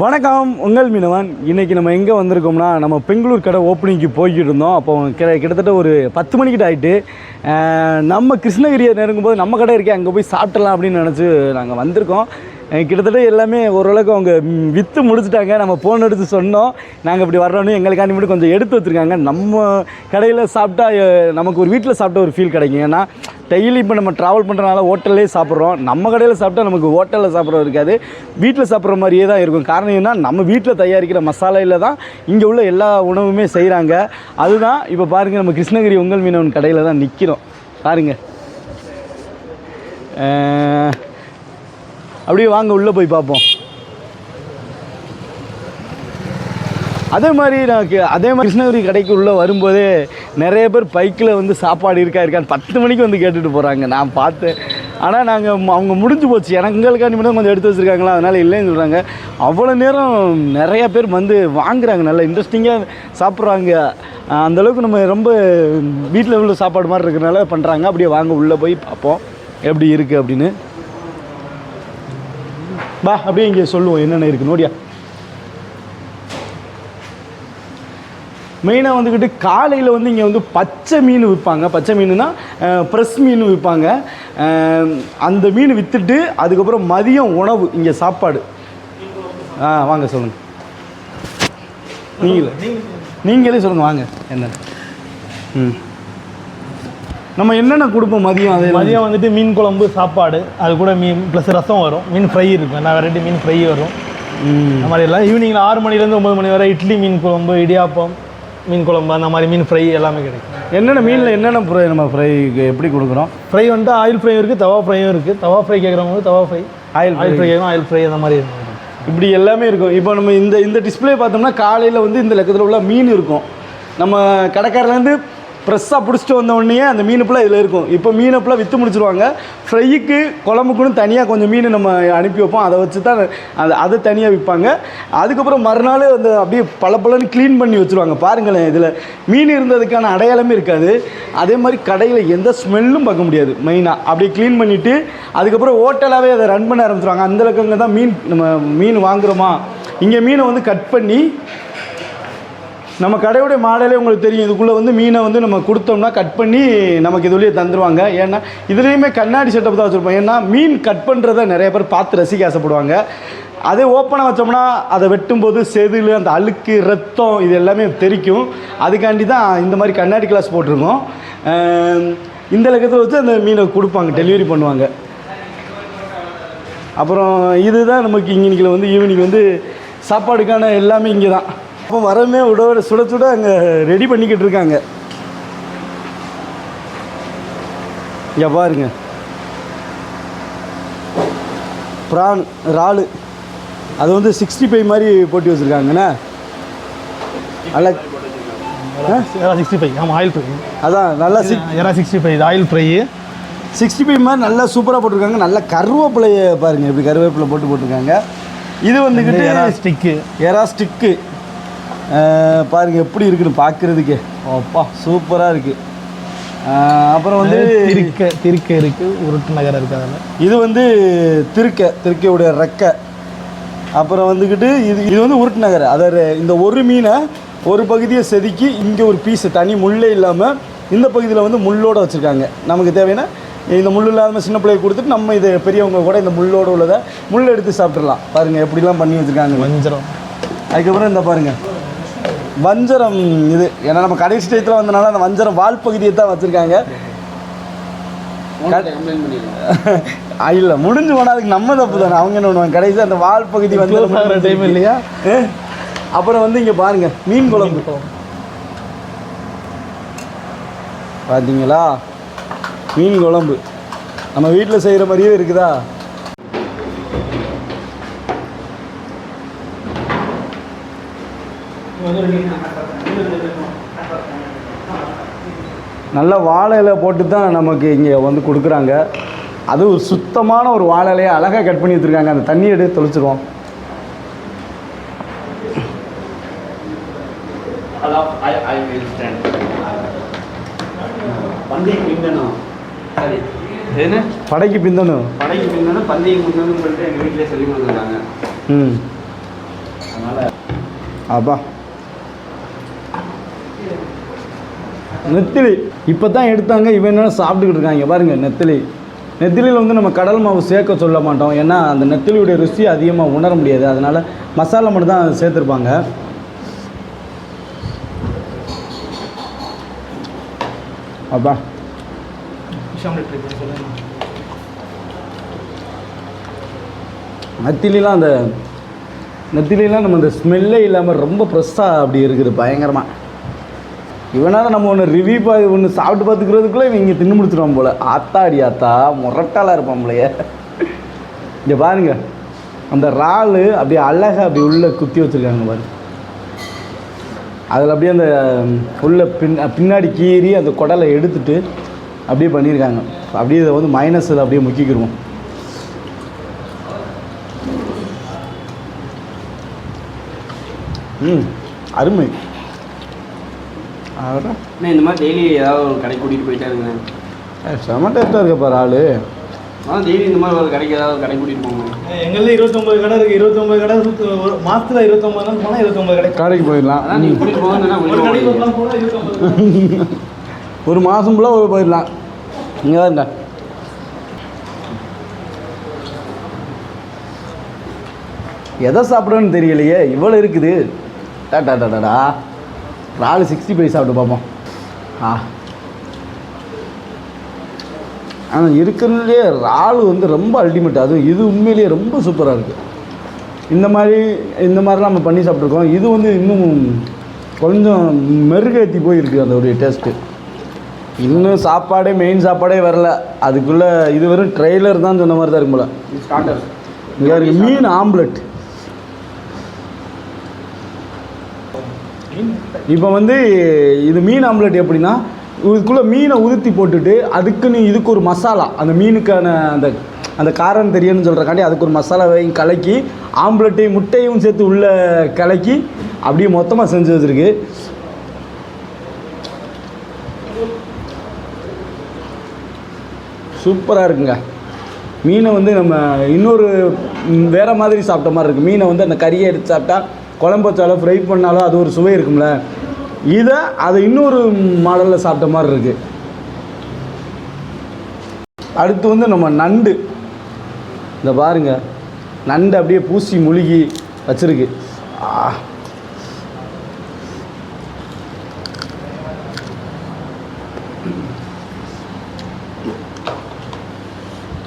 வணக்கம் உங்கள் மீனவன். இன்றைக்கி நம்ம எங்கே வந்திருக்கோம்னா நம்ம பெங்களூர் கடை ஓப்பனிங்க்கு போய்கிட்டு இருந்தோம் அப்போ கிட்ட கிட்டத்தட்ட ஒரு பத்து மணிக்கிட்ட ஆகிட்டு நம்ம கிருஷ்ணகிரியை நெருங்கும்போது நம்ம கடை இருக்கே அங்கே போய் சாப்பிடலாம் அப்படின்னு நினச்சி நாங்கள் வந்திருக்கோம். கிட்டத்தட்ட எல்லாமே ஓரளவுக்கு அவங்க விற்று முடிச்சுட்டாங்க. நம்ம ஃபோன் எடுத்து சொன்னோம். நாங்கள் இப்படி வர்றோன்னு எங்களுக்காண்டி மட்டும் கொஞ்சம் எடுத்து வச்சுருக்காங்க. நம்ம கடையில் சாப்பிட்டா நமக்கு ஒரு வீட்டில் சாப்பிட்ட ஒரு ஃபீல் கிடைக்கும் ஏன்னா டெய்லி இப்போ நம்ம ட்ராவல் பண்ணுறனால ஹோட்டல்லே சாப்பிட்றோம். நம்ம கடையில் சாப்பிட்டா நமக்கு ஹோட்டலில் சாப்பிட்றது இருக்காது. வீட்டில் சாப்பிட்ற மாதிரியே தான் இருக்கும். காரணம் என்ன நம்ம வீட்டில் தயாரிக்கிற மசாலையில் தான் இங்கே உள்ள எல்லா உணவுமே செய்கிறாங்க அதுதான் இப்போ பாருங்கள் நம்ம கிருஷ்ணகிரி உங்கள் மீனவன் கடையில் தான் நிற்கிறோம் பாருங்கள் அப்படியே வாங்க உள்ளே போய் பார்ப்போம். அதே மாதிரி நான் அதே மாதிரி கிருஷ்ணகிரி கடைக்கு உள்ளே வரும்போதே நிறைய பேர் பைக்கில் வந்து சாப்பாடு இருக்கா இருக்கான்னு பத்து மணிக்கு வந்து கேட்டுட்டு போகிறாங்க நான் பார்த்தேன். ஆனால் நாங்கள் அவங்க முடிஞ்சு போச்சு. எனக்கு எங்களுக்காண்டி மட்டும் கொஞ்சம் எடுத்து வச்சுருக்காங்களா? அதனால் இல்லைன்னு சொல்கிறாங்க அவ்வளோ நேரம் நிறைய பேர் வந்து வாங்குறாங்க. நல்லா இன்ட்ரெஸ்டிங்காக சாப்பிட்றாங்க. அந்தளவுக்கு நம்ம ரொம்ப வீட்டில் உள்ள சாப்பாடு மாதிரி இருக்கிறனால பண்ணுறாங்க அப்படியே வாங்க உள்ளே போய் பார்ப்போம். எப்படி இருக்குது அப்படின்னு. பா அப்படியே இங்கே சொல்லுவோம். என்னென்ன இருக்குது நோடியா மெயினாக வந்துக்கிட்டு காலையில் வந்து இங்கே வந்து பச்சை மீன் விற்பாங்க பச்சை மீனுனா ஃப்ரெஷ் மீன் விற்பாங்க அந்த மீன் விற்றுட்டு அதுக்கப்புறம் மதியம் உணவு இங்கே சாப்பாடு. ஆ வாங்க சொல்லுங்கள் நீங்களே. நீங்களே சொல்லுங்கள் வாங்க. என்ன? ம். நம்ம என்னென்ன கொடுப்போம் மதியம்? அதே மதியம் வந்துட்டு மீன் குழம்பு சாப்பாடு. அது கூட மீன் ப்ளஸ் ரசம் வரும். மீன் ஃப்ரை இருக்கும். எல்லா வெரைட்டி மீன் ஃப்ரை வரும். அந்த மாதிரி எல்லாம் ஈவினிங்கில் ஆறு மணிலேருந்து ஒம்பது மணி வரை இட்லி மீன் குழம்பு இடியாப்பம் மீன் குழம்பு அந்த மாதிரி மீன் ஃப்ரை எல்லாமே கிடைக்கும். என்னென்ன மீனில் என்னென்ன ஃப்ரை நம்ம ஃப்ரை எப்படி கொடுக்குறோம்? ஃப்ரை வந்துட்டு ஆயில் ஃப்ரையும் இருக்குது தவா ஃப்ரையும் இருக்குது தவா ஃப்ரை கேட்குறவங்க tawa fry oil oil fry கேட்கும் ஆயில் ஃப்ரை அந்த மாதிரி இருக்கும். இப்படி எல்லாமே இருக்கும். இப்போ நம்ம இந்த இந்த டிஸ்ப்ளே பார்த்தோம்னா காலையில் வந்து இந்த லக்கத்தில் உள்ள மீன் இருக்கும். நம்ம கடைக்காரர்லேருந்து ஃப்ரெஷ்ஷாக பிடிச்சிட்டு வந்த உடனே அந்த மீன் ஃபுல்லாக இதில் இருக்கும். இப்போ மீனை ஃபுல்லாக விற்று முடிச்சிருவாங்க. ஃப்ரைக்கு குழம்புக்குன்னு தனியாக கொஞ்சம் மீன் நம்ம அனுப்பி வைப்போம். அதை வச்சு தான் அது அதை தனியாக விற்பாங்க அதுக்கப்புறம் மறுநாள் அந்த அப்படியே பளபளன்னு க்ளீன் பண்ணி வச்சுருவாங்க. பாருங்களேன் இதில் மீன் இருந்ததுக்கான அடையாளமே இருக்காது. அதே மாதிரி கடையில் எந்த ஸ்மெல்லும் பார்க்க முடியாது. மெயினாக அப்படியே க்ளீன் பண்ணிவிட்டு அதுக்கப்புறம் ஹோட்டலாகவே அதை ரன் பண்ண ஆரம்பிச்சிருவாங்க. அந்த அளவுக்கு தான் மீன் நம்ம மீன் வாங்குகிறோமா இங்கே மீனை வந்து கட் பண்ணி நம்ம கடையுடைய மாடலே உங்களுக்கு தெரியும். இதுக்குள்ளே வந்து மீனை வந்து நம்ம கொடுத்தோம்னா கட் பண்ணி நமக்கு இதுலேயே தந்துடுவாங்க ஏன்னா இதுலேயுமே கண்ணாடி செட்டப் தான் வச்சுருப்போம். ஏன்னா மீன் கட் பண்ணுறத நிறைய பேர் பார்த்து ரசிக்க ஆசைப்படுவாங்க. அதே ஓப்பனாக வச்சோம்னா அதை வெட்டும்போது செதில் அந்த அழுக்கு ரத்தம் இது எல்லாமே தெரிக்கும். அதுக்காண்டி தான் இந்த மாதிரி கண்ணாடி கிளாஸ் போட்டிருக்கோம். இந்த லக்கத்தில் வச்சு அந்த மீனை கொடுப்பாங்க டெலிவரி பண்ணுவாங்க. அப்புறம் இதுதான் நமக்கு இங்கே வந்து ஈவினிங் வந்து சாப்பாடுக்கான எல்லாமே இங்கே தான் அப்போ வரமே விட சுட சுட அங்கே ரெடி பண்ணிக்கிட்டு இருக்காங்க. இங்கே பாருங்க. ப்ரான் இறாலு. அது வந்து சிக்ஸ்டி ஃபைவ் மாதிரி போட்டு வச்சுருக்காங்கண்ணே நல்லா சிக்ஸ்டி ஃபைவ் ஆமாம் ஆயில் ஃப்ரை அதான் நல்லா சிக் எறா சிக்ஸ்டி ஃபைவ் இது ஆயில் ஃப்ரை சிக்ஸ்டி ஃபைவ் மாதிரி நல்லா சூப்பராக போட்டிருக்காங்க. நல்ல கருவேப்பிலையை பாருங்க இப்படி கருவேப்பிலை போட்டு போட்டிருக்காங்க. இது வந்துக்கிட்டு எறா ஸ்டிக்கு எறா ஸ்டிக்கு பாருங்க எப்படி இருக்குன்னு பார்க்குறதுக்கே அப்பா சூப்பராக இருக்குது அப்புறம் வந்து திருக்க திருக்க இருக்குது உருட்டு நகரம் இருக்குது அதில். இது வந்து திருக்க திருக்கையுடைய ரெக்கை. அப்புறம் வந்துக்கிட்டு இது இது வந்து உருட்டு நகர். அதை இந்த ஒரு மீனை ஒரு பகுதியை செதுக்கி இங்கே ஒரு பீஸு தனி முள்ளே இல்லாமல் இந்த பகுதியில் வந்து முள்ளோடு வச்சுருக்காங்க. நமக்கு தேவையான இந்த முள் இல்லாமல் சின்ன பிள்ளைக்கு கொடுத்துட்டு நம்ம இது பெரியவங்க கூட இந்த முள்ளோடு உள்ளதை முள் எடுத்து சாப்பிட்றலாம் பாருங்கள் எப்படிலாம் பண்ணி வச்சுருக்காங்க. வஞ்சரம். அதுக்கப்புறம் இந்த பாருங்க. வஞ்சரம் இது. ஏன்னா நம்ம கடைசி டயத்தில் வந்தனால அந்த வஞ்சரம் வால் பகுதியை தான் வச்சுருக்காங்க. இல்லை முடிஞ்சு போனால் அதுக்கு நம்ம தப்பு தானே. அவங்க என்ன பண்ணுவாங்க? கடைசி அந்த வால் பகுதி வந்து டைம் இல்லையா? அப்புறம் வந்து இங்கே பாருங்க மீன் குழம்பு. பார்த்தீங்களா மீன் குழம்பு. நம்ம வீட்டில் செய்கிற மாதிரியே இருக்குதா? நல்ல வாழை இலை போட்டு தான் நமக்கு இங்கே வந்து கொடுக்குறாங்க. அது ஒரு சுத்தமான ஒரு வாழை இலையை அழகாக கட் பண்ணி வச்சுருக்காங்க. அந்த தண்ணி எடுத்து தொளிச்சிருவோம். படைக்கு பிந்தணும் படைக்கு பின்னாடி பந்தயம் சொல்லிட்டு எங்கள் வீட்டிலே சொல்லி கொடுத்துருக்காங்க ம். அதனால் அப்பா. நெத்திலி. இப்போ தான் எடுத்தாங்க இவன் என்ன சாப்பிட்டுக்கிட்டு இருக்காங்க. பாருங்க நெத்திலி. நெத்திலியில் வந்து நம்ம கடல் மாவு சேர்க்க சொல்ல மாட்டோம். ஏன்னா அந்த நெத்திலியுடைய ருசி அதிகமாக உணர முடியாது. அதனால் மசாலா மட்டும் தான் சேர்த்துருப்பாங்க. அப்பா. நெத்திலாம் நெத்திலிலாம் அந்த நெத்திலாம் நம்ம அந்த ஸ்மெல்லே இல்லாமல் ரொம்ப ஃப்ரெஷ்ஷாக அப்படி இருக்குது பயங்கரமாக இவனால் நம்ம ஒன்று ரிவ்யூ பா ஒன்று சாப்பிட்டு பார்த்துக்கிறதுக்குள்ளே இவங்க தின்னு முடிச்சிடுவோம் போல். ஆத்தாடி ஆத்தா முரட்டாலாக இருப்பான் இங்கே பாருங்க. அந்த இறால் அப்படியே அழகாக அப்படி உள்ளே குத்தி வச்சுருக்காங்க பாரு. அதில் அப்படியே அந்த உள்ள பின் பின்னாடி கீறி அந்த குடலை எடுத்துட்டு அப்படியே பண்ணியிருக்காங்க. அப்படியே இதை வந்து மைனஸில் அப்படியே முக்கிக்கிடுவோம் ம் அருமை. அடடா. அண்ணா இந்த மாதிரி டெய்லி ஏதாவது ஒரு கடைக்கு கூட்டிகிட்டு போயிட்டே இருங்க செம டேஸ்ட்டாக இருக்க பாரு ஆளு. ஆனால் டெய்லி இந்த மாதிரி ஒரு கடைக்கு ஏதாவது ஒரு கடைக்கு கூட்டிகிட்டு போங்க. எங்களில் இருபத்தொம்பது கடை இருக்குது இருபத்தொம்பது கடை சுத்து ஒரு மாதத்தில் இருபத்தொம்பது நாள் போனால் இருபத்தொம்பது கடை கடைக்கு போயிடலாம். அதான் நீங்கள் கூட்டிகிட்டு போங்கன்னா ஒரு மாதம் ஃபுல்லாக போயிடலாம். இங்கே தான் இருந்தேன் எதை சாப்பிட்றேன்னு தெரியலையே இவ்வளோ இருக்குது. டாடா டாடாடா இறால் சிக்ஸ்டி ஃபைவ் சாப்பிட்டு பார்ப்போம் ஆ. ஆனால் இருக்கிறதுலே இறால் வந்து ரொம்ப அல்டிமேட் அதுவும் இது உண்மையிலேயே ரொம்ப சூப்பராக இருக்குது இந்த மாதிரி இந்த மாதிரிலாம் நம்ம பண்ணி சாப்பிட்ருக்கோம் இது வந்து இன்னும் கொஞ்சம் மெருகேற்றி போயிருக்கு அந்த ஒரு டேஸ்ட்டு இன்னும் சாப்பாடே மெயின் சாப்பாடே வரல. அதுக்குள்ளே இது வெறும் ட்ரெய்லர் தான் சொன்ன மாதிரி தான் இருக்கும் போல. இங்கே இருக்கு மீன் ஆம்லெட் இப்போ வந்து இது மீன் ஆம்லெட் எப்படின்னா இதுக்குள்ளே மீனை உதுத்தி போட்டுட்டு அதுக்குன்னு இதுக்கு ஒரு மசாலா அந்த மீனுக்கான அந்த அந்த காரம் தெரியும்னு சொல்கிறக்காண்டி அதுக்கு ஒரு மசாலாவையும் கலக்கி ஆம்லெட்டையும் முட்டையும் சேர்த்து உள்ளே கலக்கி அப்படியே மொத்தமாக செஞ்சு வச்சுருக்கு. சூப்பராக இருக்குங்க. மீனை வந்து நம்ம இன்னொரு வேறு மாதிரி சாப்பிட்ட மாதிரி இருக்குது மீனை வந்து அந்த கறியை எடுத்து சாப்பிட்டா குழம்பு வச்சாலோ ஃப்ரை பண்ணாலோ அது ஒரு சுவை இருக்கும்ல. இதை அதை இன்னொரு மாடலில் சாப்பிட்ட மாதிரி இருக்குது அடுத்து வந்து நம்ம நண்டு. இந்த பாருங்க. நண்டு அப்படியே பூசி முழுகி வச்சிருக்கு.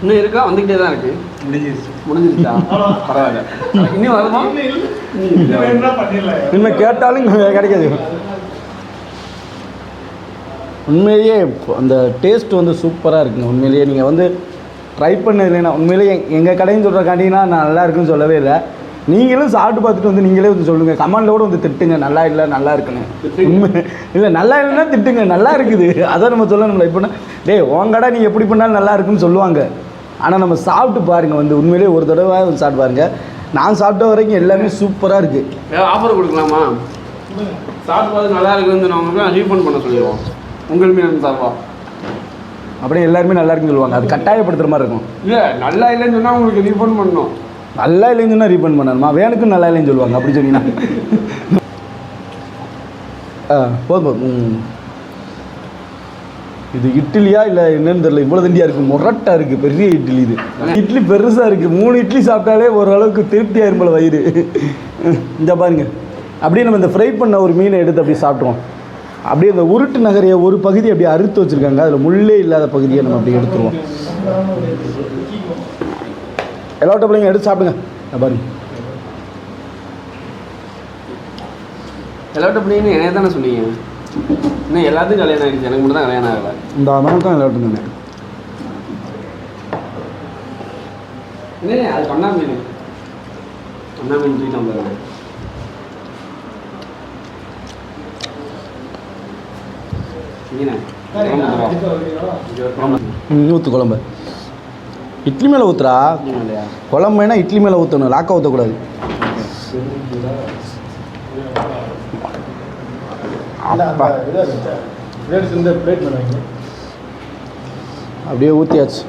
இன்னும் இருக்கா? வந்துக்கிட்டே தான் இருக்கு. முடிஞ்சிருச்சு. முடிஞ்சிருச்சா? பரவாயில்ல. இன்னும் வருமா? இனிமேல் கேட்டாலும் கிடைக்காது. உண்மையிலேயே அந்த டேஸ்ட் வந்து சூப்பராக இருக்குங்க. உண்மையிலேயே நீங்கள் வந்து ட்ரை பண்ணது இல்லைன்னா உண்மையிலேயே எங்கள் கடைன்னு சொல்கிற காட்டிங்கன்னா நான் நல்லா இருக்குன்னு சொல்லவே இல்லை. நீங்களும் சாப்பிட்டு பார்த்துட்டு வந்து நீங்களே வந்து சொல்லுங்கள் கமெண்டில் கூட வந்து திட்டுங்க. நல்லா இல்லை நல்லா இருக்குன்னு. உண்மை. இல்லை நல்லா இல்லைன்னா திட்டுங்க. நல்லா இருக்குது. அதான் நம்ம சொல்லணும்ல. எப்படின்னா டேய் உன் கடை நீ எப்படி பண்ணாலும் நல்லா இருக்குன்னு சொல்லுவாங்க. ஆனால் நம்ம சாப்பிட்டு பாருங்கள் வந்து உண்மையிலேயே ஒரு தடவை வந்து சாப்பிட்டு பாருங்கள் நான் சாப்பிட்ட வரைக்கும் எல்லாமே சூப்பராக இருக்குது ஆஃபர் கொடுக்கலாமா? சாப்பிட்டு நல்லா இருக்குன்னு சொன்னவங்களுக்கு ரீஃபண்ட் பண்ண சொல்லிடுவோம். உங்கள் மீன் சார்பா அப்படியே எல்லாருமே நல்லா இருக்குன்னு சொல்லுவாங்க. அது கட்டாயப்படுத்துகிற மாதிரி இருக்கும். இல்லை நல்லா இல்லைன்னு சொன்னால் உங்களுக்கு ரீஃபண்ட் பண்ணணும். நல்லா இல்லைன்னு சொன்னால் ரீஃபண்ட் பண்ணணுமா? வேணுக்கும் நல்லா இல்லைன்னு சொல்லுவாங்க. அப்படி சொன்னீங்கன்னா. ஆ போதும் போதும். ம். இது இட்லியா இல்லை என்னன்னு தெரியல. இவ்வளோ தண்டியாக இருக்குது முரட்டாக இருக்குது பெரிய இட்லி இது. இட்லி பெருசாக இருக்குது மூணு இட்லி சாப்பிட்டாலே ஓரளவுக்கு திருப்தியாக இரும்பல வயிறு. இந்த பாருங்க. அப்படியே நம்ம இந்த ஃப்ரை பண்ண ஒரு மீனை எடுத்து அப்படியே சாப்பிட்ருவோம் அப்படியே அந்த உருட்டு நகரைய ஒரு பகுதி அப்படியே அறுத்து வச்சுருக்காங்க. அதில் முள்ளே இல்லாத பகுதியை நம்ம அப்படியே எடுத்துருவோம். எல்லா பிள்ளைங்க எடுத்து சாப்பிடுங்க. பாருங்க. எல்லாட்ட பிள்ளைங்க என்ன தானே சொன்னீங்க? இன்னும் எல்லாத்துக்கும் கல்யாணம் ஆகிடுச்சு எனக்கு மட்டும் தான் கல்யாணம் ஆகலை. இந்த அதான் தான் எல்லாட்டும் சொன்னேன் இல்லை அது பண்ணா மீன் பண்ணா மீன் தூக்கிட்டு பாருங்க. மீனே ம், ஊத்து குழம்பு. இட்லி மேலே ஊத்துறா? இல்லையா குழம்புனா இட்லி மேலே ஊற்றணும் லாக்கா ஊற்றக்கூடாது அப்பா. அப்படியே ஊற்றியாச்சு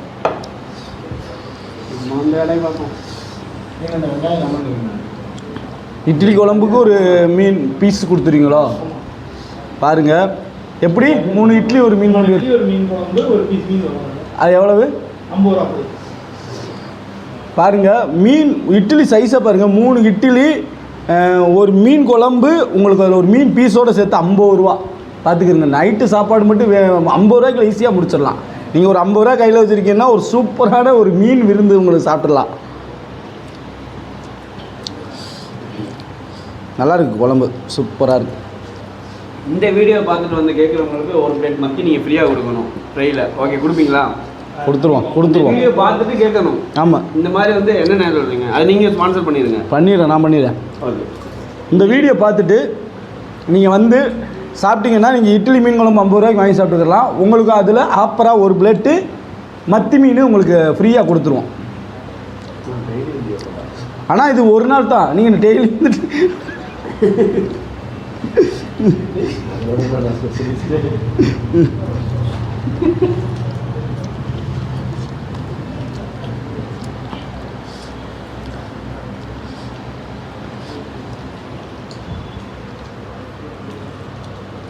இட்லி குழம்புக்கு ஒரு மீன் பீஸ் கொடுத்துறீங்களோ? பாருங்க. எப்படி? மூணு இட்லி ஒரு மீன் குழம்பு. ஒரு மீன் குழம்பு ஒரு பீஸ் மீன் குழம்பு. அது எவ்வளவு? ஐம்பது ரூபா. பாருங்க மீன் இட்லி சைஸை பாருங்க மூணு இட்லி ஒரு மீன் குழம்பு உங்களுக்கு அதில் ஒரு மீன் பீஸோட சேர்த்து ஐம்பது ரூபா. பார்த்துக்கிறங்க நைட்டு சாப்பாடு மட்டும் வே- ஐம்பது ரூபாய்க்குள்ள ஈஸியாக முடிச்சிடலாம். நீங்கள் ஒரு ஐம்பது ரூபா கையில் வச்சுருக்கீங்கன்னா ஒரு சூப்பரான ஒரு மீன் விருந்து உங்களுக்கு சாப்பிட்றலாம் நல்லாயிருக்கு குழம்பு. சூப்பராக இருக்குது இந்த வீடியோ பார்த்துட்டு வந்து கேட்குறவங்களுக்கு ஒரு பிளேட் மக்கி நீங்கள் ஃப்ரீயாக கொடுக்கணும். ட்ரெயில ஓகே கொடுப்பீங்களா? கொடுத்துருவோம் கொடுத்துருவோம். வீடியோ பார்த்துட்டு கேட்கணும். ஆமாம் இந்த மாதிரி வந்து என்ன நேரம் சொல்றீங்க? அது நீங்கள் ஸ்பான்சர் பண்ணிடுங்க. பண்ணிடுறேன் நான் பண்ணிடுறேன். ஓகே. இந்த வீடியோ பார்த்துட்டு நீங்கள் வந்து சாப்பிட்டீங்கன்னா நீங்கள் இட்லி மீன் குழம்பு ஐம்பது ரூபாய்க்கு வாங்கி சாப்பிட்டுக்கலாம். உங்களுக்கு அதில் ஆப்பராக ஒரு பிளேட்டு மத்தி மீன் உங்களுக்கு ஃப்ரீயாக கொடுத்துருவோம். ஆனால் இது ஒரு நாள் தான். நீங்கள் டெய்லி வந்துட்டு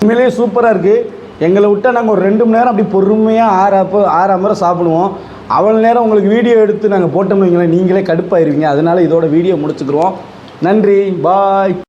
உண்மையிலேயே சூப்பராக இருக்குது எங்களை விட்டால் நாங்கள் ஒரு ரெண்டு மணி நேரம் அப்படி பொறுமையாக ஆறாப்போ ஆறாம் முறை சாப்பிடுவோம். அவ்வளோ நேரம் உங்களுக்கு வீடியோ எடுத்து நாங்கள் போட்டோம்னு வைங்களேன் நீங்களே கடுப்பாயிருவீங்க. அதனால் இதோட வீடியோ முடிச்சுக்கிறோம் நன்றி. பாய்